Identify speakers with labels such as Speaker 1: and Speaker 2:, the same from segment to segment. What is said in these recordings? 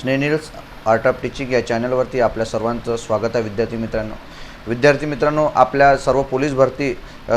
Speaker 1: स्नेनिल्स art of teaching या चॅनलवरती आपल्या सर्वांचं स्वागत आहे. विद्यार्थी मित्रांनो विद्यार्थी मित्रांनो आपल्या सर्व पोलीस भरती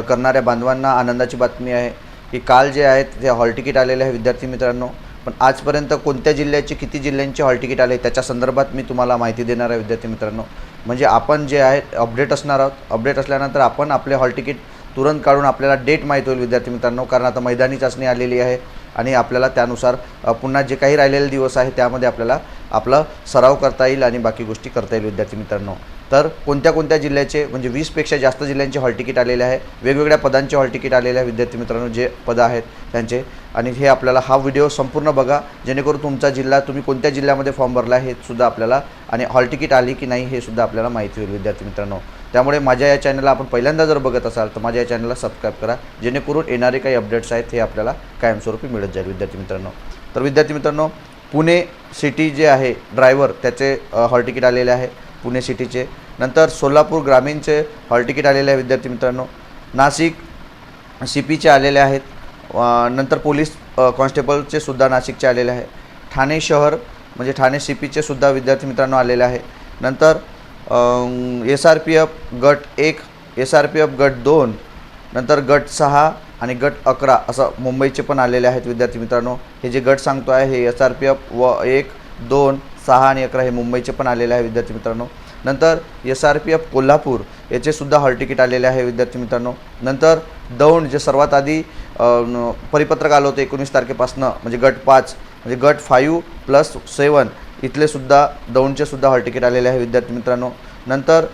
Speaker 1: करणाऱ्या बांधवांना आनंदाची बातमी आहे की काल जे आहेत ते हॉल तिकीट आलेले आहे विद्यार्थी मित्रांनो. पण आजपर्यंत कोणत्या जिल्ह्याचे किती जिल्ह्यांचे हॉल तिकीट आले त्याच्या संदर्भात मी तुम्हाला माहिती देणार आहे विद्यार्थी मित्रांनो. म्हणजे आपण जे आहे अपडेट असणार आहोत. अपडेट असल्यानंतर आपण आपले हॉल तिकीट तुरंत काढून आपल्याला डेट माहीत होईल विद्यार्थी मित्रांनो कारण आता मैदानी चाचणी आलेली आहे. आणि आपल्याला त्यानुसार पुन्हा जे काही राहिलेले दिवस आहे त्यामध्ये आपल्याला आपला सराव करता येईल आणि बाकी गोष्टी करता येईल विद्यार्थी मित्रांनो. तर कोणत्या कोणत्या जिल्ह्याचे म्हणजे वीसपेक्षा जास्त जिल्ह्यांचे हॉल तिकीट आलेले आहे वेगवेगळ्या पदांचे हॉल तिकीट आलेले आहे विद्यार्थी मित्रांनो जे पदं आहेत त्यांचे. आणि हे आपल्याला हा व्हिडिओ संपूर्ण बघा जेणेकरून तुमचा जिल्हा तुम्ही कोणत्या जिल्ह्यामध्ये फॉर्म भरला हे सुद्धा आपल्याला आणि हॉल तिकीट आली की नाही हे सुद्धा आपल्याला माहिती होईल विद्यार्थी मित्रांनो. त्यामुळे माझ्या या चॅनलला आपण पहिल्यांदा जर बघत असाल तर माझ्या या चॅनलला सबस्क्राईब करा जेणेकरून येणारे काही अपडेट्स आहेत हे आपल्याला कायमस्वरूपी मिळत जाईल विद्यार्थी मित्रांनो. तर विद्यार्थी मित्रांनो पुणे सिटी जे आहे ड्रायव्हर त्याचे हॉल तिकीट आलेले आहे पुणे सिटीचे. नंतर सोलापूर ग्रामीणचे हॉल तिकीट आलेले आहे विद्यार्थी मित्रांनो. नाशिक सी पीचे आलेले आहेत. नंतर पोलीस कॉन्स्टेबलचे सुद्धा नाशिकचे आलेले आहे. ठाणे शहर म्हणजे ठाणे सी पीचे सुद्धा विद्यार्थी मित्रांनो आलेले आहे. नंतर एस आर पी एफ गट एक एस आर पी एफ गट दोन नंतर गट सहा आणि गट अकरा असं मुंबईचे पण आलेले आहेत विद्यार्थी मित्रांनो. हे जे गट सांगतो आहे हे एस आर पी एफ व एक दोन सहा आणि अकरा हे मुंबईचे पण आलेले आहे विद्यार्थी मित्रांनो. नंतर S R P F Kolhapur याचेसुद्धा hall ticket आलेले आहे विद्यार्थी मित्रांनो. नंतर दौंड जे सर्वात आधी परिपत्रक आलं होतं एकोणीस तारखेपासनं म्हणजे गट पाच म्हणजे गट फाईव्ह प्लस सेवन इथलेसुद्धा दौंडचेसुद्धा दौंडचे सुद्धा हॉल तिकीट आलेले आहे विद्यार्थी मित्रांनो. नंतर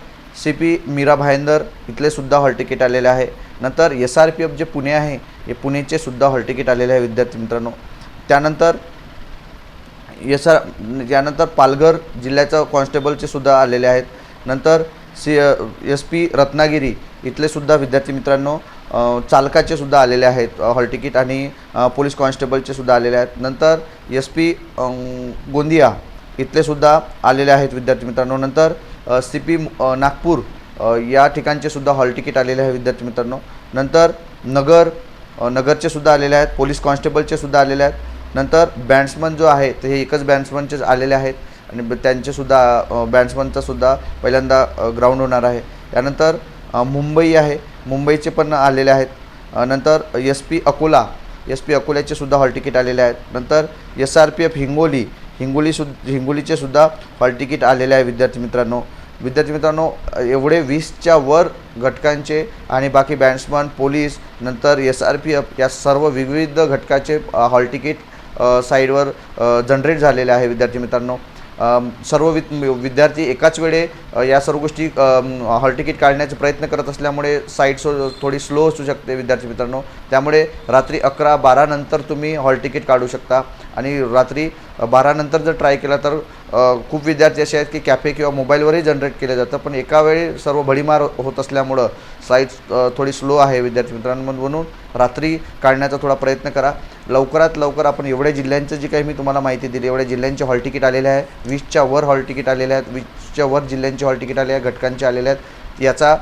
Speaker 1: सी पी मीरा भायंदर इथलेसुद्धा हॉल तिकीट आलेले आहे. नंतर एस आर पी एफ जे पुणे आहे हे पुणेचेसुद्धा हॉल तिकीट आलेले आहे विद्यार्थी मित्रांनो. त्यानंतर एस आर यानंतर पालघर जिल्ह्याचं कॉन्स्टेबलचे सुद्धा आलेले आहेत. नंतर सी एस पी रत्नागिरी इथले सुद्धा विद्यार्थी मित्रांनो चालकाचे सुद्धा आलेले आहेत. हॉल तिकीट आणि पोलीस कॉन्स्टेबलचे सुद्धा आलेले आहेत. नंतर एस पी गोंदिया इथले सुद्धा आलेले आहेत विद्यार्थी मित्रांनो. नंतर सी पी नागपूर या ठिकाणचे सुद्धा हॉल तिकीट आलेले आहे विद्यार्थी मित्रांनो. नंतर नगर नगरचे सुद्धा आलेले आहेत. पोलीस कॉन्स्टेबलचे सुद्धा आलेले आहेत. नंतर बॅट्समन जो आहे ते हे एकच बॅट्समनचेच आलेले आहेत. आणि त्यांचेसुद्धा बॅट्समनचासुद्धा पहिल्यांदा ग्राउंड होणार आहे. त्यानंतर मुंबई आहे. मुंबईचे पण आलेले आहेत. नंतर S P Akola. S P अकोल्याचे सुद्धा हॉल तिकीट आलेले आहेत. नंतर S R P F Hingoli. Hingoli सुद्ध हिंगोलीचे सुद्धा हॉल तिकीट आलेले आहे विद्यार्थी मित्रांनो. विद्यार्थी मित्रांनो एवढे वीसच्या वर घटकांचे आणि बाकी बॅट्समन पोलीस नंतर एस आर पी एफ या सर्व विविध घटकाचे हॉल तिकीट साईडवर जनरेट झालेले आहे विद्यार्थी मित्रांनो. सर्व विद विद्यार्थी एकाच वेळे या सर्व गोष्टी हॉल तिकीट काढण्याचा प्रयत्न करत असल्यामुळे साईट सो थोडी स्लो असू शकते विद्यार्थी मित्रांनो. त्यामुळे रात्री अकरा बारानंतर तुम्ही हॉल तिकीट काढू शकता. आणि रात्री बारानंतर जर ट्राय केला तर खूप विद्यार्थी असे आहेत की कॅफे किंवा मोबाईलवरही जनरेट केलं जातं पण एका वेळी सर्व भडीमार होत असल्यामुळं साईट थोडी स्लो आहे विद्यार्थी मित्रांनो म्हणून रात्री काढण्याचा थोडा प्रयत्न करा. लवकरात लवकर आपण एवढ्या जिल्ह्यांचं जी काही मी तुम्हाला माहिती दिली एवढ्या जिल्ह्यांचे हॉल तिकीट आलेले आहे वीसच्या वर हॉल तिकीट आलेले आहेत वीसच्या वर जिल्ह्यांचे हॉल तिकीट आले आहे घटकांचे आलेले आहेत याचा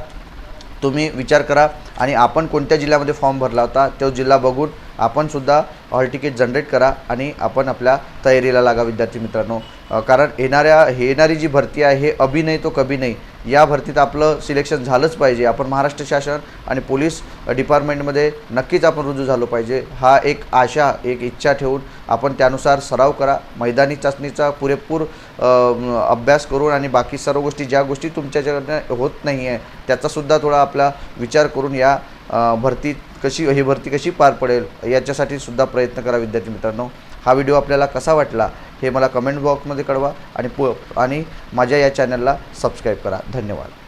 Speaker 1: तुम्ही विचार करा. आणि आपण कोणत्या जिल्ह्यामध्ये फॉर्म भरला होता तो जिल्हा बघून आपणसुद्धा हॉल तिकीट जनरेट करा आणि आपण आपल्या तयारीला लागा विद्यार्थी मित्रांनो. कारण येणाऱ्या हे येणारी जी भरती आहे हे अभिनय तो कभी नाही. या भरतीत आपलं सिलेक्शन झालंच पाहिजे. आपण महाराष्ट्र शासन आणि पोलीस डिपार्टमेंटमध्ये नक्कीच आपण रुजू झालो पाहिजे. हा एक आशा एक इच्छा ठेवून आपण त्यानुसार सराव करा. मैदानी चाचणीचा पुरेपूर अभ्यास करून आणि बाकी सर्व गोष्टी ज्या गोष्टी तुमच्याच्याकडनं होत नाही आहे त्याचासुद्धा थोडा आपला विचार करून या भरतीत कशी ही भरती कशी पार पडेल याच्यासाठी सुद्धा प्रयत्न करा विद्यार्थी मित्रांनो. हा व्हिडिओ आपल्याला कसा वाटला हे मला कमेंट बॉक्समध्ये कळवा आणि पो आणि माझ्या या चॅनलला सबस्क्राईब करा. धन्यवाद.